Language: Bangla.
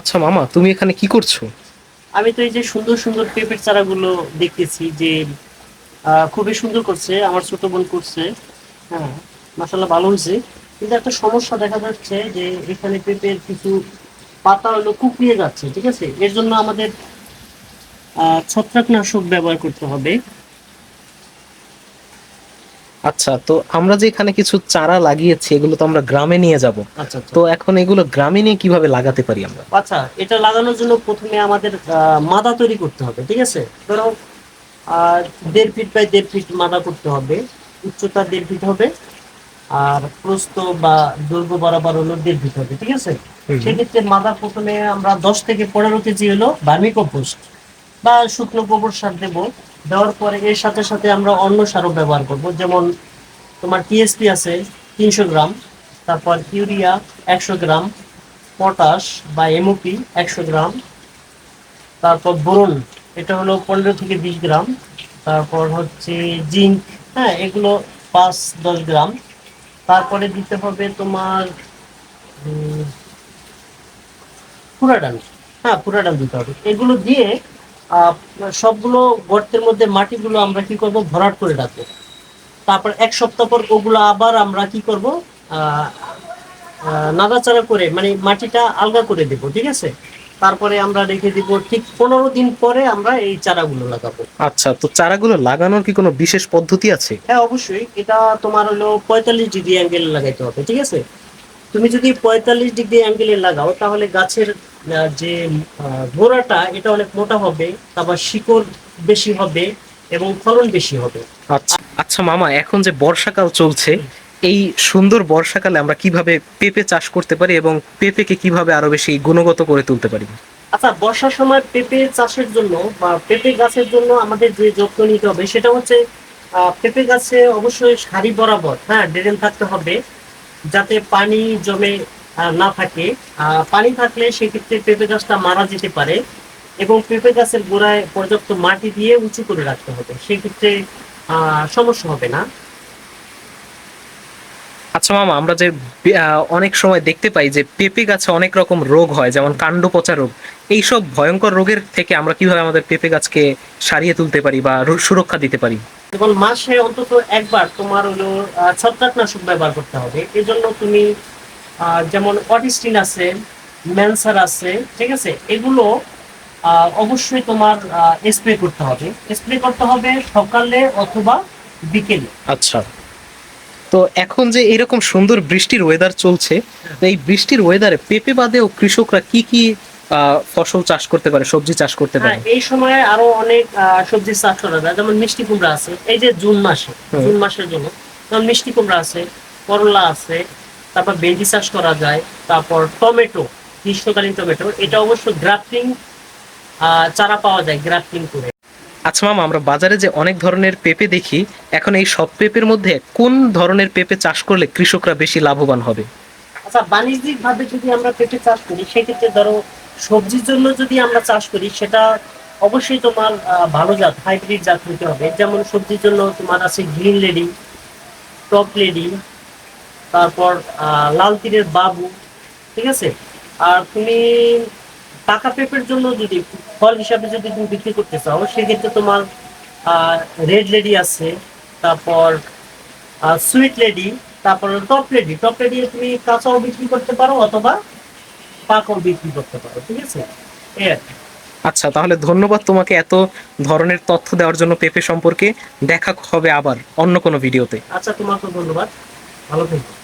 আচ্ছা মামা, তুমি এখানে কি করছ? আমি তো এই যে সুন্দর সুন্দর পেঁপের চারাগুলো দেখতেছি যে খুবই সুন্দর করছে, আমার ছোট বোন করছে। হ্যাঁ মাসাল্লাহ ভালো হয়েছে। কিন্তু একটা সমস্যা দেখা যাচ্ছে যে, এখানে পেঁপের কিছু পাতা হলো কুকড়িয়ে যাচ্ছে, ঠিক আছে? এর জন্য আমাদের ছত্রাকনাশক ব্যবহার করতে হবে। আচ্ছা তো আমরা যে এখানে কিছু চারা লাগিয়েছি এগুলো তো আমরা গ্রামে নিয়ে যাব। আচ্ছা আচ্ছা। তো এখন এগুলো গ্রামে নিয়ে কীভাবে লাগাতে পারি আমরা? আচ্ছা এটা লাগানোর জন্য প্রথমে আমাদের মাদা তৈরি করতে হবে ঠিক আছে? ধরো আর দেড় ফিট বাই দেড় ফিট মাদা করতে হবে উচ্চতা দেড় ফিট হবে আর প্রস্থ বা দৈর্ঘ্য বরাবর হলো দেড় ফিট হবে ঠিক আছে? সেক্ষেত্রে মাদা প্রথমে আমরা দশ থেকে পনেরো কেজি হলো ভার্মি কম্পোস্ট বা শুকনো গোবর সার দেবো। দেওয়ার পরে এর সাথে সাথে আমরা অন্য সারও ব্যবহার করব। যেমন তোমার টিএসপি আছে তিনশো গ্রাম তারপর ইউরিয়া একশো গ্রাম পটাশ বা এমওপি একশো গ্রাম তারপর বোরন এটা হলো পনেরো থেকে বিশ গ্রাম তারপর হচ্ছে জিঙ্ক হ্যাঁ এগুলো পাঁচ দশ গ্রাম। তারপরে দিতে হবে তোমার উম, পুরাডান হ্যাঁ পুরাডান দিতে হবে। এগুলো দিয়ে সবগুলো গর্তের মধ্যে মাটিগুলো আমরা কি করব? ভরাট করে রাখব। তারপর এক সপ্তাহ পর ওগুলো আবার আমরা কি করব? নাড়াচাড়া করে মানে মাটিটা আলগা করে দেব ঠিক আছে? তারপরে আমরা রেখে দিব ঠিক পনেরো দিন পরে আমরা এই চারাগুলো লাগাবো। আচ্ছা তো চারাগুলো লাগানোর কি কোনো বিশেষ পদ্ধতি আছে? হ্যাঁ অবশ্যই। এটা তোমার হলো পঁয়তাল্লিশ ডিগ্রি অ্যাঙ্গেলে লাগাইতে হবে ঠিক আছে? তুমি যদি পঁয়তাল্লিশ ডিগ্রি অ্যাঙ্গেলে লাগাও তাহলে গাছের যে গোড়াটা এটা অনেক মোটা হবে তারপর শিকড় বেশি হবে এবং ফলন বেশি হবে। আচ্ছা আচ্ছা মামা এখন যে বর্ষাকাল চলছে এই সুন্দর বর্ষাকালে আমরা কীভাবে পেঁপে চাষ করতে পারি এবং পেঁপেকে কীভাবে আরও বেশি গুণগত করে তুলতে পারি? আচ্ছা বর্ষার সময় পেঁপে চাষের জন্য বা পেঁপে গাছের জন্য আমাদের যে যত্ন নিতে হবে সেটা হচ্ছে আহ, পেঁপে গাছে অবশ্যই সারি বরাবর হ্যাঁ ড্রেন থাকতে হবে যাতে পানি জমে না থাকে। পানি থাকলে সেক্ষেত্রে পেঁপে গাছটা মারা যেতে পারে এবং পেঁপে গাছের গোড়ায় পর্যাপ্ত মাটি দিয়ে উঁচু করে রাখতে হবে। সেক্ষেত্রে সমস্যা হবে না। আচ্ছা মামা আমরা যে অনেক সময় দেখতে পাই যে পেঁপে গাছে অনেক রকম রোগ হয় যেমন কাণ্ড পচা রোগ। এইসব ভয়ঙ্কর রোগের থেকে আমরা কীভাবে আমাদের পেঁপে গাছকে সারিয়ে তুলতে পারি বা সুরক্ষা দিতে পারি? এবং মাসে অন্তত একবার তোমার হলো ছত্রাকনাশক ব্যবহার করতে হবে। এজন্য তুমি যেমন অটিস্টিন আছে ম্যানসার আছে ঠিক আছে? এগুলো অবশ্যই তোমার স্প্রে করতে হবে। স্প্রে করতে হবে সকালে অথবা বিকেলে। আচ্ছা। তো এখন যে এরকম সুন্দর বৃষ্টির ওয়েদার চলছে এই বৃষ্টির ওয়েদারে পেঁপে বাদেও কৃষকরা কি কি আহ, ফসল চাষ করতে পারে সবজি চাষ করতে হ্যাঁ পারে এই সময়ে আরও অনেক আহ, সবজি চাষ করা যায়। যেমন মিষ্টি কুমড়া আছে এই যে জুন মাসে জুন মাসের জন্য। যেমন মিষ্টি কুমড়া আছে করলা আছে তারপর ভেন্ডি চাষ করা যায় তারপর টমেটো গ্রীষ্মকালীন টমেটো এটা অবশ্য গ্রাফটিং চারা পাওয়া যায় গ্রাফটিং করে। আচ্ছা মামা আমরা বাজারে যে অনেক ধরনের পেঁপে দেখি এখন এই সব পেঁপের মধ্যে কোন ধরনের পেঁপে চাষ করলে কৃষকরা বেশি লাভবান হবে? আচ্ছা বাণিজ্যিক ভাবে যদি আমরা পেঁপে চাষ করি সেক্ষেত্রে ধরো সবজির জন্য যদি আমরা চাষ করি সেটা অবশ্যই তোমার ভালো জাত হাইব্রিড জাত হতে হবে। যেমন সবজির জন্য তোমার আছে গ্রিন লেডি টপ লেডি তারপর আহ, লাল তীরের বাবু ঠিক আছে? আর তুমি পাকা পেঁপের জন্য যদি ফল হিসাবে যদি তুমি বিক্রি করতে চাও সেক্ষেত্রে তোমার রেড লেডি আছে তারপর সুইট লেডি তারপর টপ লেডি টপ লেডি তুমি কাঁচাও বিক্রি করতে পারো অথবা পাকাও বিক্রি করতে পারো ঠিক আছে? এই আর কি। আচ্ছা তাহলে ধন্যবাদ তোমাকে এত ধরনের তথ্য দেওয়ার জন্য পেঁপে সম্পর্কে। দেখা হবে আবার অন্য কোনো ভিডিওতে। আচ্ছা তোমাকে ধন্যবাদ। ভালো থেকো।